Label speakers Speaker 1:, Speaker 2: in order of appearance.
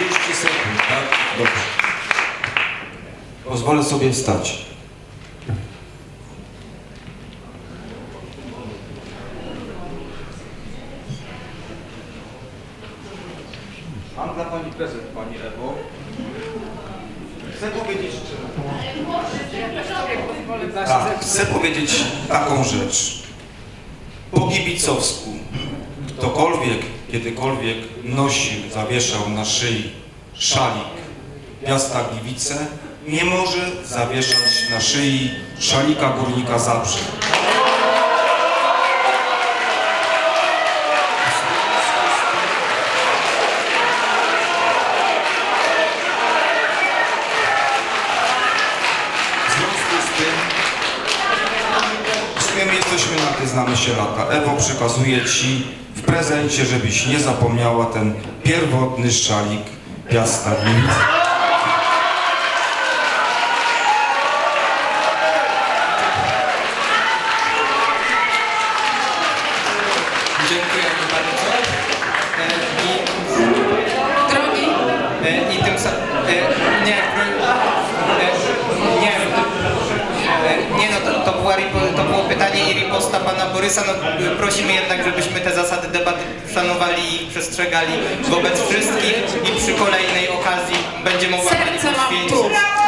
Speaker 1: 30 sekund, tak? Dobrze. Pozwolę sobie wstać.
Speaker 2: Mam dla Pani prezent, Pani Ewo. Chcę powiedzieć, tak, chcę powiedzieć taką rzecz. Po kibicowsku, ktokolwiek, kiedykolwiek nosił, zawieszał na szyi szalik miasta Gliwice, nie może zawieszać na szyi szalika Górnika Zabrze. Jesteśmy na ty znamy się lata. Ewo, przekazuję Ci w prezencie, żebyś nie zapomniała ten pierwotny szalik Piasta Gliwice.
Speaker 3: Dziękujemy bardzo. Borysa. No, prosimy jednak, żebyśmy te zasady debaty szanowali i przestrzegali wobec wszystkich i przy kolejnej okazji będzie mogła pani poświęcić.